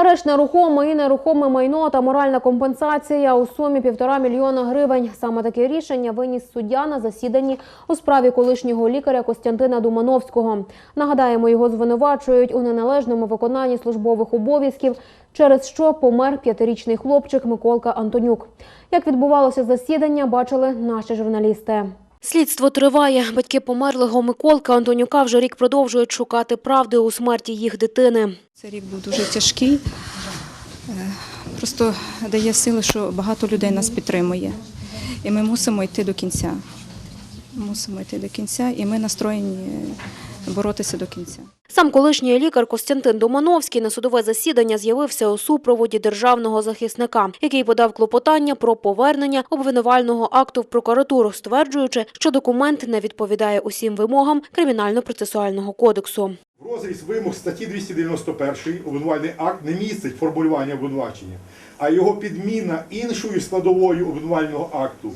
Арешт на рухоме і нерухоме майно та моральна компенсація у сумі півтора мільйона гривень. Саме таке рішення виніс суддя на засіданні у справі колишнього лікаря Костянтина Думановського. Нагадаємо, його звинувачують у неналежному виконанні службових обов'язків, через що помер п'ятирічний хлопчик Миколка Антонюк. Як відбувалося засідання, бачили наші журналісти. Слідство триває. Батьки померлого Миколка Антонюка вже рік продовжують шукати правди у смерті їх дитини. Цей рік був дуже тяжкий. Е, Просто дає сили, що багато людей нас підтримує. І ми мусимо йти до кінця. Мусимо йти до кінця, і ми настроєні боротися до кінця. Сам колишній лікар Костянтин Домановський на судове засідання з'явився у супроводі державного захисника, який подав клопотання про повернення обвинувального акту в прокуратуру, стверджуючи, що документ не відповідає усім вимогам кримінально-процесуального кодексу. В розріз вимог статті 291 обвинувальний акт не містить формулювання обвинувачення, а його підміна іншою складовою обвинувального акту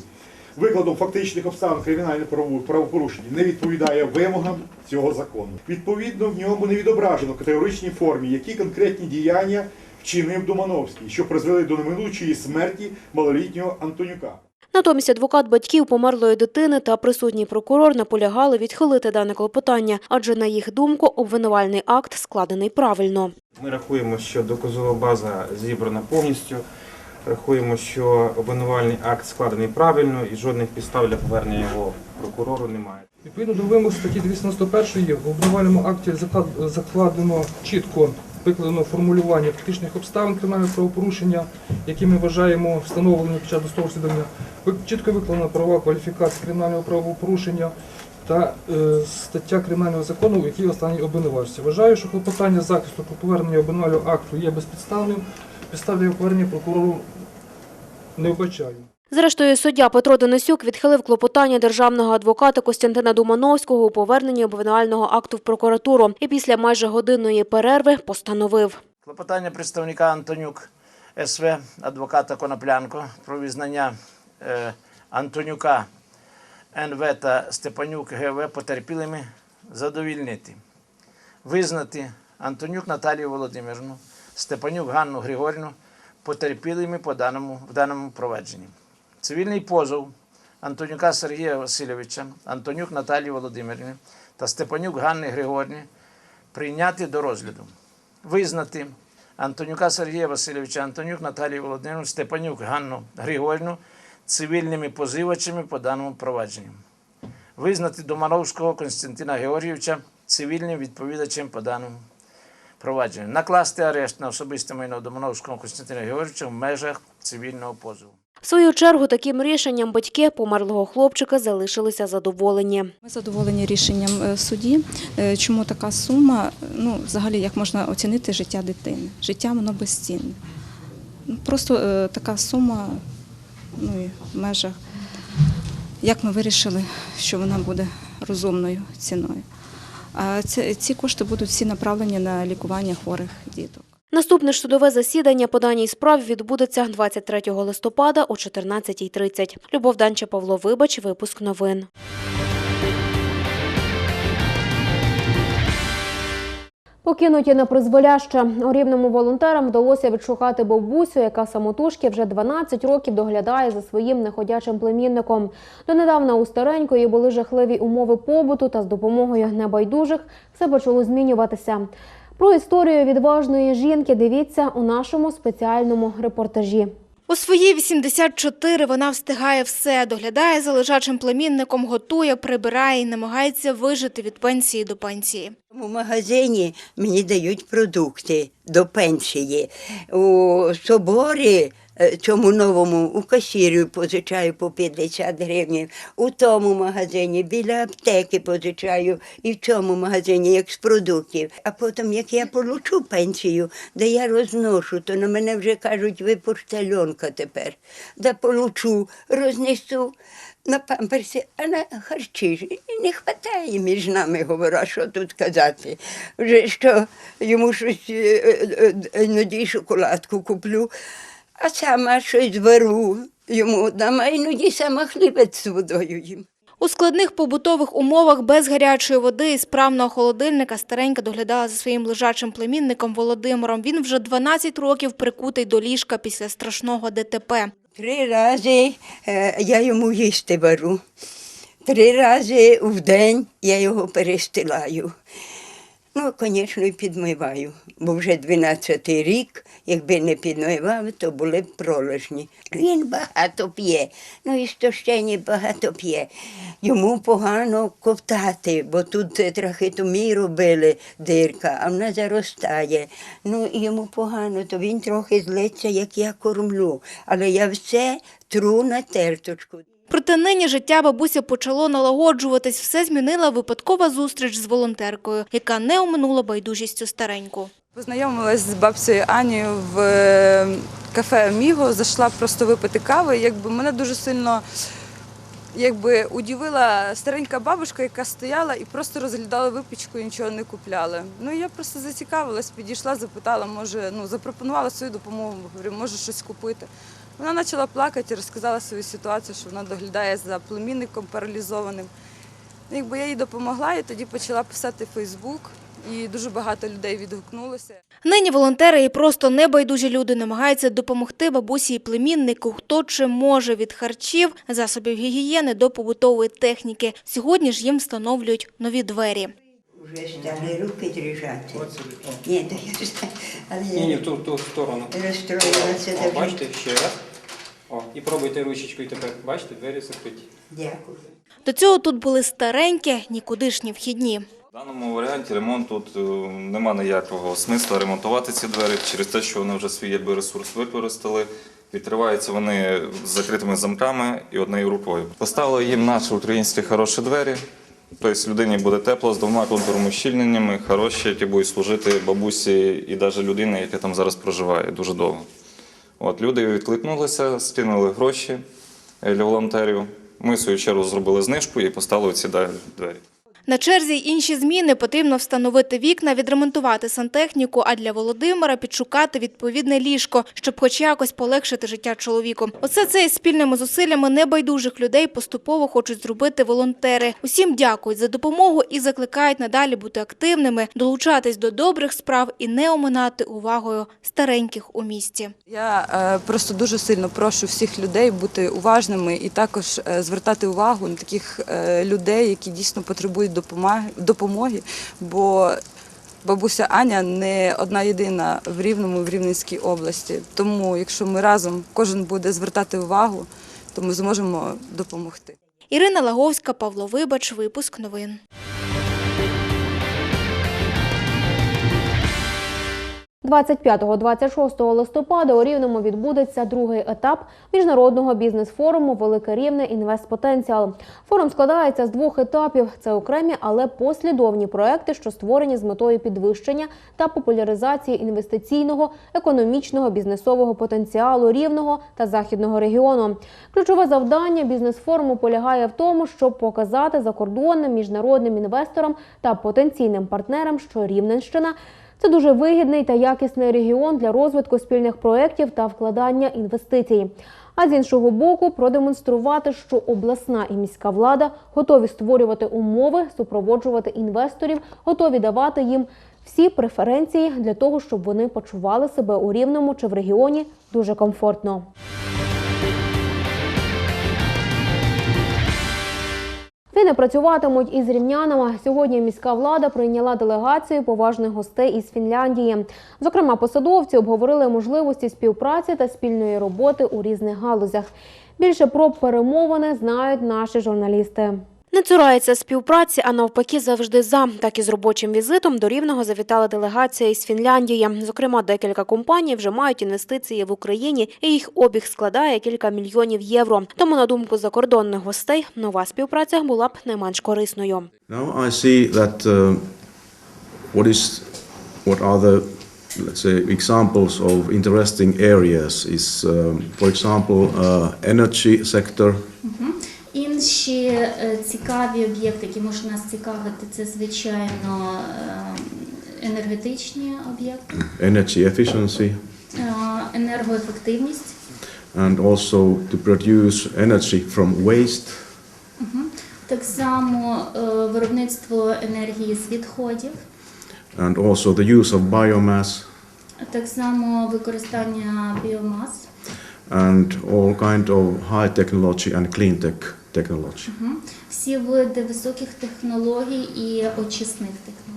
викладом фактичних обставин кримінальних правову- правопорушень не відповідає вимогам цього закону. Відповідно, в ньому не відображено в категоричній формі, які конкретні діяння вчинив Думановський, що призвели до неминучої смерті малолітнього Антонюка. Натомість адвокат батьків померлої дитини та присутній прокурор наполягали відхилити дане клопотання, адже на їх думку обвинувальний акт складений правильно. Ми рахуємо, що доказова база зібрана повністю. Рахуємо, що обвинувальний акт складений правильно і жодних підстав для повернення його прокурору немає. Відповідно до вимог статті 291 в обвинувальному акті заклад- закладено чітко викладено формулювання фактичних обставин кримінального правопорушення, які ми вважаємо встановленими під час досудового розслідування. Чітко викладена правова кваліфікація кримінального правопорушення та е, стаття кримінального закону, у якій останній обвинувачці. Вважаю, що клопотання захисту про повернення обвинувального акту є безпідставним. Підстав для його повернення прокурору не вбачаю. Зрештою, суддя Петро Денисюк відхилив клопотання державного адвоката Костянтина Думановського у поверненні обвинувального акту в прокуратуру і після майже годинної перерви постановив. Клопотання представника Антонюк СВ, адвоката Коноплянко про визнання е, Антонюка НВ та Степанюк ГВ потерпілими задовільнити. Визнати Антонюк Наталію Володимирівну, Степанюк Ганну Григорівну потерпілими по даному, в даному провадженні. Цивільний позов Антонюка Сергія Васильовича, Антонюк Наталії Володимирівни та Степанюк Ганни Григорівни прийняти до розгляду визнати Антонюка Сергія Васильовича, Антонюк Наталію Володимирівну, Степанюк Ганну Григорівну цивільними позивачами по даному провадженню. Визнати Домановського Константина Георгійовича цивільним відповідачем по даному провадженню. Накласти арешт на особисте майно Домановського Константина Георгійовича в межах цивільного позову. В свою чергу таким рішенням батьки померлого хлопчика залишилися задоволені. Ми задоволені рішенням е, судді. Е, Чому така сума? Ну, взагалі, як можна оцінити життя дитини? Життя воно безцінне. Ну, Просто е, така сума ну, і в межах. Як ми вирішили, що вона буде розумною ціною. Ці, кошти будуть всі направлені на лікування хворих діток. Наступне судове засідання по даній справі відбудеться 23 листопада о 14.30. Любов Данча, Павло Вибач, випуск новин. Покинуті на призволяще. У рівному волонтерам вдалося відшукати бабусю, яка самотужки вже 12 років доглядає за своїм неходячим племінником. Донедавна у старенької були жахливі умови побуту, та з допомогою небайдужих все почало змінюватися. Про історію відважної жінки дивіться у нашому спеціальному репортажі. У свої 84 вона встигає все, доглядає за лежачим племінником, готує, прибирає і намагається вижити від пенсії до пенсії. У магазині мені дають продукти до пенсії. У соборі цьому новому у касірю позичаю по 50 гривень. У тому магазині біля аптеки позичаю і в цьому магазині як з продуктів. А потім, як я получу пенсію, де я розношу, то на мене вже кажуть, ви поштальонка тепер. Да получу, рознесу. на памперсі, а на харчі ж не вистачає між нами, говорю, а що тут казати. Вже що йому щось е, е, е, іноді шоколадку куплю, а сама щось беру йому дам, а іноді сама хлібець з водою їм. У складних побутових умовах без гарячої води і справного холодильника старенька доглядала за своїм лежачим племінником Володимиром. Він вже 12 років прикутий до ліжка після страшного ДТП. Три рази е, я йому їсти беру. Три рази в день я його перестилаю. Ну, звісно, і підмиваю, бо вже 12-й рік, якби не підмивав, то були б пролежні. Він багато п'є, ну і стощені багато п'є. Йому погано ковтати, бо тут е, робили дирка, а вона заростає. Ну йому погано, то він трохи злиться, як я кормлю. Але я все тру на терточку. Проте нині життя бабусі почало налагоджуватись. Все змінила випадкова зустріч з волонтеркою, яка не оминула байдужістю стареньку. Познайомилась з бабцею Анією в е, кафе Міго, зайшла просто випити кави. Якби мене дуже сильно якби, удивила старенька бабушка, яка стояла і просто розглядала випічку і нічого не купляла. Ну я просто зацікавилась, підійшла, запитала, може, ну запропонувала свою допомогу, говорю, може щось купити. Вона почала плакати, розказала свою ситуацію, що вона доглядає за племінником паралізованим. Якби я їй допомогла, і тоді почала писати Фейсбук, і дуже багато людей відгукнулося. Нині волонтери і просто небайдужі люди намагаються допомогти бабусі і племіннику, хто чим може від харчів, засобів гігієни до побутової техніки. Сьогодні ж їм встановлюють нові двері. Вже стали руки дрижати. Ні, то я Ні, ні, в ту, ту сторону. розстроїлася бачите, ще раз. О, і пробуйте ручечкою тепер. Бачите, двері закриті. Дякую. До цього тут були старенькі, нікудишні вхідні. В даному варіанті ремонт тут е, нема ніякого смисла ремонтувати ці двері через те, що вони вже свій якби, ресурс використали. Відкриваються вони з закритими замками і однією рукою. Поставили їм наші українські хороші двері. Тобто людині буде тепло з двома контурними щільненнями, хороші, які будуть служити бабусі і навіть людині, яка там зараз проживає дуже довго. От, люди відкликнулися, скинули гроші е, для волонтерів. Ми, в свою чергу, зробили знижку і поставили ці двері. На черзі інші зміни потрібно встановити вікна, відремонтувати сантехніку, а для Володимира підшукати відповідне ліжко, щоб хоч якось полегшити життя чоловіку. Оце це із спільними зусиллями небайдужих людей поступово хочуть зробити волонтери. Усім дякують за допомогу і закликають надалі бути активними, долучатись до добрих справ і не оминати увагою стареньких у місті. Я е, просто дуже сильно прошу всіх людей бути уважними і також е, звертати увагу на таких е, людей, які дійсно потребують допомоги, допомоги, бо бабуся Аня не одна єдина в Рівному, в Рівненській області. Тому, якщо ми разом кожен буде звертати увагу, то ми зможемо допомогти. Ірина Лаговська, Павло Вибач, випуск новин. – 25-26 листопада у Рівному відбудеться другий етап міжнародного бізнес-форуму Велике Рівне Інвестпотенціал. Форум складається з двох етапів. Це окремі, але послідовні проекти, що створені з метою підвищення та популяризації інвестиційного, економічного, бізнесового потенціалу рівного та західного регіону. Ключове завдання бізнес-форуму полягає в тому, щоб показати закордонним міжнародним інвесторам та потенційним партнерам, що Рівненщина – це дуже вигідний та якісний регіон для розвитку спільних проєктів та вкладання інвестицій. А з іншого боку, продемонструвати, що обласна і міська влада готові створювати умови, супроводжувати інвесторів, готові давати їм всі преференції для того, щоб вони почували себе у рівному чи в регіоні дуже комфортно. Фіни працюватимуть із рівнянами. Сьогодні міська влада прийняла делегацію поважних гостей із Фінляндії. Зокрема, посадовці обговорили можливості співпраці та спільної роботи у різних галузях. Більше про перемовини знають наші журналісти. Не цурається співпраці, а навпаки, завжди за. Так і з робочим візитом до Рівного завітала делегація із Фінляндії. Зокрема, декілька компаній вже мають інвестиції в Україні, і їх обіг складає кілька мільйонів євро. Тому, на думку закордонних гостей, нова співпраця була б не менш корисною. Uh, let's say examples of interesting areas is um, for example uh, energy sector Інші е, цікаві об'єкти, які можуть нас цікавити, це звичайно е, енергетичні об'єкти, energy efficiency, е, енергоефективність. and also to produce energy from waste. Так само виробництво енергії з відходів, and also the use of biomass. Так само використання біомас, and all kind of high technology and clean tech technology. Мгм. всі види високих технологій і очисних технологій.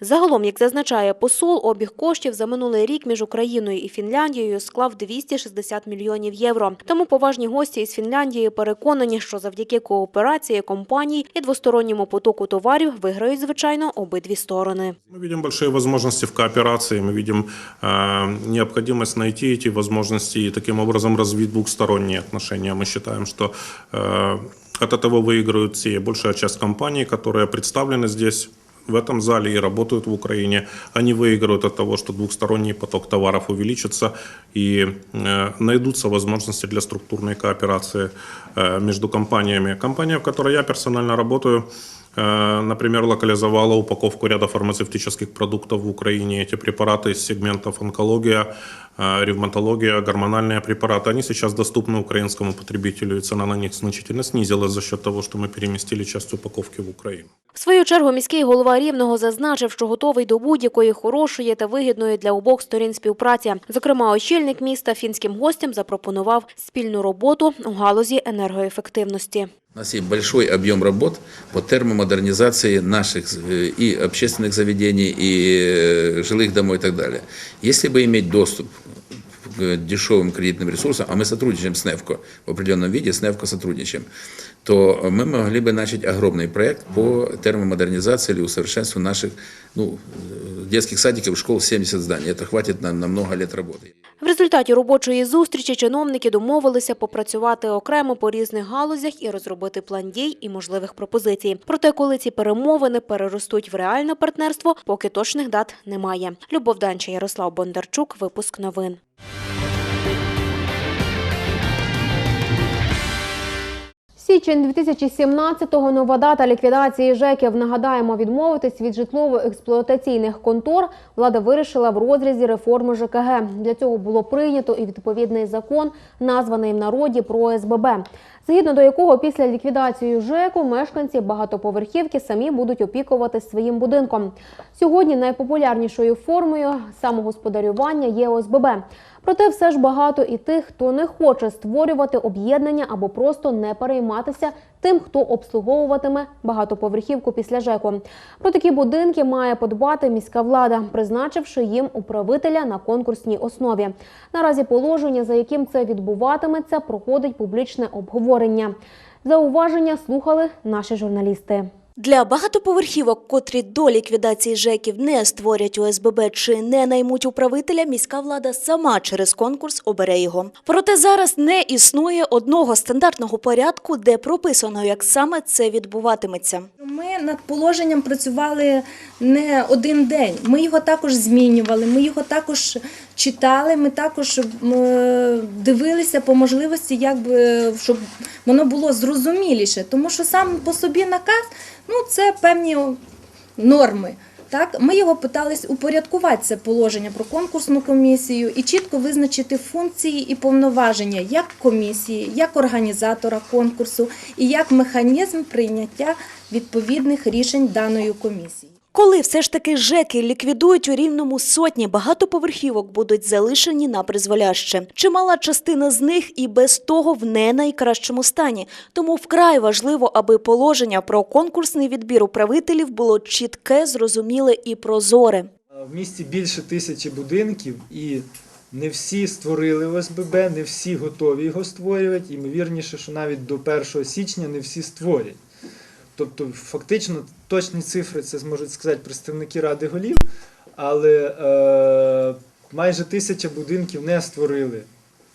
Загалом, як зазначає посол, обіг коштів за минулий рік між Україною і Фінляндією склав 260 мільйонів євро. Тому поважні гості із Фінляндії переконані, що завдяки кооперації компаній і двосторонньому потоку товарів виграють, звичайно, обидві сторони. Мы видим большие возможности в кооперации, мы видим э, необходимость найти эти возможности и таким образом развить двухсторонние отношения. Мы считаем, что э, от этого выиграют все. Большая часть компаний, которые представлены здесь, в этом зале и работают в Украине, они выиграют от того, что двухсторонний поток товаров увеличится и э, найдутся возможности для структурной кооперации э, между компаниями. Компания, в которой я персонально работаю, Э, Например, локализовала упаковку ряда фармацевтических продуктов в Украине. Эти препараты из сегментов онкология, э, ревматология, гормональные препараты, они сейчас доступны украинскому потребителю, и цена на них значительно снизилась за счет того, что мы переместили часть упаковки в Украину. В свою чергу міський голова Рівного зазначив, що готовий до будь-якої хорошої та вигідної для обох сторін співпраці. Зокрема, очільник міста фінським гостям запропонував спільну роботу у галузі енергоефективності. У нас есть большой объем работ по термомодернизации наших э, и общественных заведений, и э, жилых домов и так далее. Если бы иметь доступ к дешевым кредитным ресурсам, а мы сотрудничаем с НЕФКО в определенном виде, с НЕФКО сотрудничаем, то мы могли бы начать огромный проект по термомодернизации или усовершенствованию наших ну, э, детских садиков, школ 70 зданий. Это хватит нам на много лет работы. В результаті робочої зустрічі чиновники домовилися попрацювати окремо по різних галузях і розробити план дій і можливих пропозицій. Проте, коли ці перемовини переростуть в реальне партнерство, поки точних дат немає. Любов Данча, Ярослав Бондарчук, випуск новин. Січень 2017-го нова дата ліквідації ЖЕКів. Нагадаємо, відмовитись від житлово-експлуатаційних контор влада вирішила в розрізі реформи ЖКГ. Для цього було прийнято і відповідний закон, названий в народі про СББ, згідно до якого після ліквідації ЖЕКу мешканці багатоповерхівки самі будуть опікуватись своїм будинком. Сьогодні найпопулярнішою формою самогосподарювання є ОСББ. Проте все ж багато і тих, хто не хоче створювати об'єднання або просто не перейматися тим, хто обслуговуватиме багатоповерхівку після ЖЕКу. Про такі будинки має подбати міська влада, призначивши їм управителя на конкурсній основі. Наразі положення, за яким це відбуватиметься, проходить публічне обговорення. Зауваження слухали наші журналісти. Для багатоповерхівок, котрі до ліквідації ЖЕКів не створять ОСББ чи не наймуть управителя, міська влада сама через конкурс обере його. Проте зараз не існує одного стандартного порядку, де прописано, як саме це відбуватиметься. Ми над положенням працювали не один день. Ми його також змінювали, ми його також читали, ми також дивилися по можливості, як щоб воно було зрозуміліше. Тому що сам по собі наказ ну, це певні норми. Так, ми його питались упорядкувати це положення про конкурсну комісію і чітко визначити функції і повноваження як комісії, як організатора конкурсу і як механізм прийняття відповідних рішень даної комісії. Коли все ж таки ЖЕКи ліквідують у рівному сотні багатоповерхівок будуть залишені на призволяще. Чимала частина з них і без того в не найкращому стані. Тому вкрай важливо, аби положення про конкурсний відбір управителів було чітке, зрозуміле і прозоре. В місті більше тисячі будинків і не всі створили ОСББ, не всі готові його створювати. Ймовірніше, що навіть до 1 січня не всі створять. Тобто, фактично, точні цифри це зможуть сказати представники Ради голів, але е, майже тисяча будинків не створили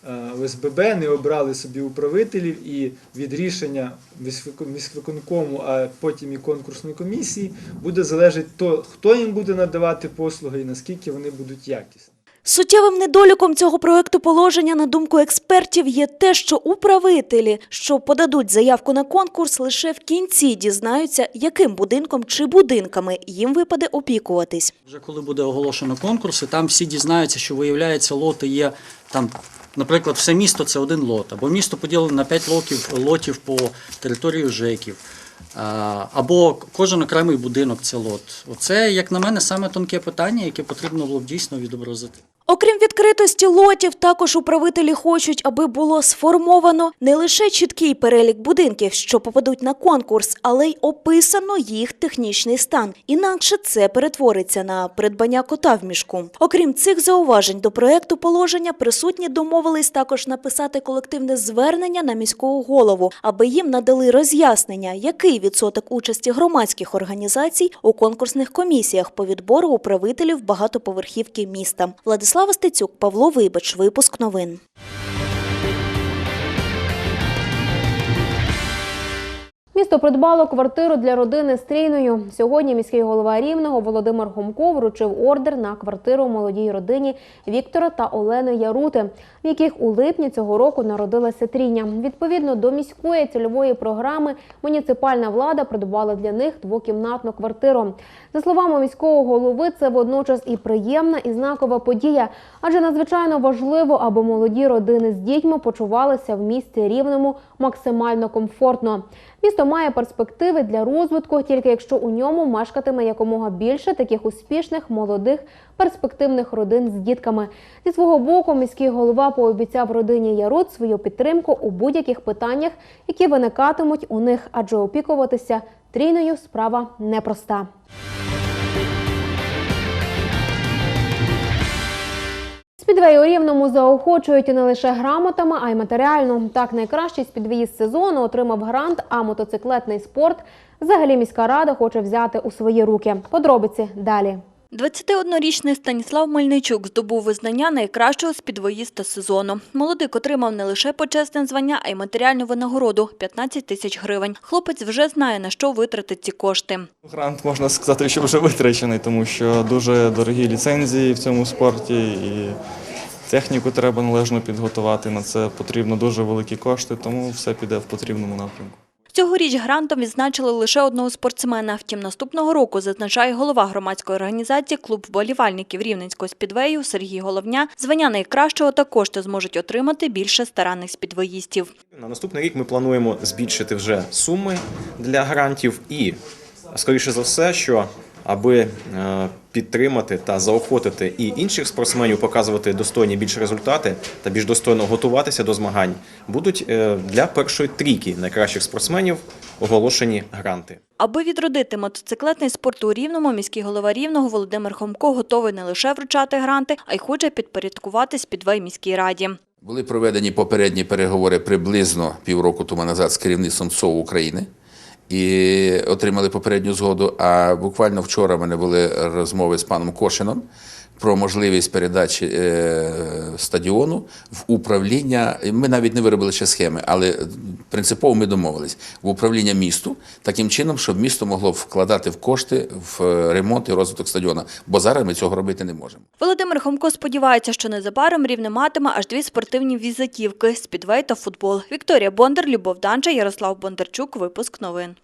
е, ОСББ, не обрали собі управителів і від рішення міськвикон- міськвиконкому, а потім і конкурсної комісії буде залежати то, хто їм буде надавати послуги і наскільки вони будуть якісні. Суттєвим недоліком цього проекту положення, на думку експертів, є те, що управителі, що подадуть заявку на конкурс, лише в кінці дізнаються, яким будинком чи будинками їм випаде опікуватись. Вже коли буде оголошено конкурс, там всі дізнаються, що виявляється, лоти є там, наприклад, все місто це один лот, або місто поділено на 5 лотів, лотів по території ЖЕКів, або кожен окремий будинок це лот. Оце, як на мене, саме тонке питання, яке потрібно було б дійсно відобразити. Окрім відкритості лотів, також управителі хочуть, аби було сформовано не лише чіткий перелік будинків, що попадуть на конкурс, але й описано їх технічний стан. Інакше це перетвориться на придбання кота в мішку. Окрім цих зауважень до проекту положення, присутні домовились також написати колективне звернення на міського голову, аби їм надали роз'яснення, який відсоток участі громадських організацій у конкурсних комісіях по відбору управителів багатоповерхівки міста. Владислава Стецюк, Павло Вибач, випуск новин. Місто придбало квартиру для родини з трійною. Сьогодні міський голова Рівного Володимир Гомко вручив ордер на квартиру молодій родині Віктора та Олени Ярути, в яких у липні цього року народилася трійня. Відповідно до міської цільової програми, муніципальна влада придбала для них двокімнатну квартиру. За словами міського голови, це водночас і приємна, і знакова подія, адже надзвичайно важливо, аби молоді родини з дітьми почувалися в місті рівному максимально комфортно. Місто має перспективи для розвитку, тільки якщо у ньому мешкатиме якомога більше таких успішних, молодих, перспективних родин з дітками. Зі свого боку, міський голова пообіцяв родині Ярут свою підтримку у будь-яких питаннях, які виникатимуть у них, адже опікуватися трійною справа непроста. Спідвей у Рівному заохочують не лише грамотами, а й матеріально. Так, найкращий спідвеїст сезону отримав грант, а мотоциклетний спорт взагалі міська рада хоче взяти у свої руки. Подробиці далі. 21-річний Станіслав Мельничук здобув визнання найкращого спідвоїста сезону. Молодик отримав не лише почесне звання, а й матеріальну винагороду – 15 тисяч гривень. Хлопець вже знає, на що витратить ці кошти. Грант можна сказати, що вже витрачений, тому що дуже дорогі ліцензії в цьому спорті і техніку треба належно підготувати. На це потрібно дуже великі кошти, тому все піде в потрібному напрямку. Цьогоріч грантом відзначили лише одного спортсмена. Втім, наступного року, зазначає голова громадської організації «Клуб вболівальників Рівненського спідвею» Сергій Головня, звання найкращого та кошти зможуть отримати більше старанних спідвоїстів. На наступний рік ми плануємо збільшити вже суми для грантів і, скоріше за все, що аби е, підтримати та заохотити і інших спортсменів показувати достойні більш результати та більш достойно готуватися до змагань, будуть е, для першої трійки найкращих спортсменів оголошені гранти. Аби відродити мотоциклетний спорт у Рівному, міський голова Рівного Володимир Хомко готовий не лише вручати гранти, а й хоче підпорядкувати спідвей міській раді. Були проведені попередні переговори приблизно півроку тому назад з керівництвом СОУ України і отримали попередню згоду. А буквально вчора в мене були розмови з паном Кошином про можливість передачі е, стадіону в управління. Ми навіть не виробили ще схеми, але принципово ми домовились в управління місту таким чином, щоб місто могло вкладати в кошти в ремонт і розвиток стадіону. Бо зараз ми цього робити не можемо. Володимир Хомко сподівається, що незабаром Рівне матиме аж дві спортивні візитівки – спідвей та футбол. Вікторія Бондар, Любов Данча, Ярослав Бондарчук. Випуск новин.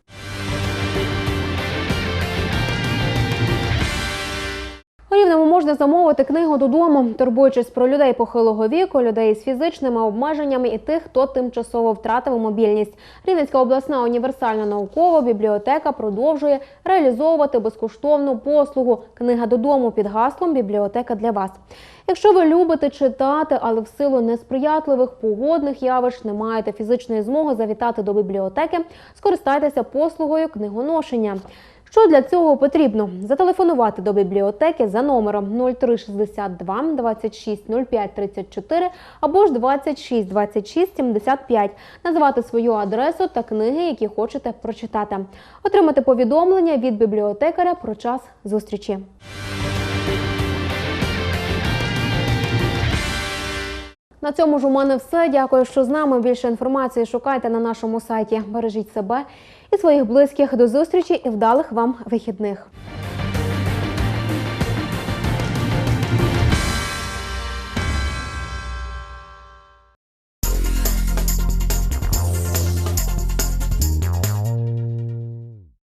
У Рівному можна замовити книгу додому, турбуючись про людей похилого віку, людей з фізичними обмеженнями і тих, хто тимчасово втратив мобільність. Рівненська обласна універсальна наукова бібліотека продовжує реалізовувати безкоштовну послугу Книга додому під гаслом Бібліотека для вас. Якщо ви любите читати, але в силу несприятливих погодних явищ не маєте фізичної змоги завітати до бібліотеки, скористайтеся послугою книгоношення. Що для цього потрібно? Зателефонувати до бібліотеки за номером 0362 26 05 34 або ж 26 26 75, назвати свою адресу та книги, які хочете прочитати. Отримати повідомлення від бібліотекаря про час зустрічі. На цьому ж у мене все. Дякую, що з нами. Більше інформації шукайте на нашому сайті. Бережіть себе і своїх близьких. До зустрічі і вдалих вам вихідних.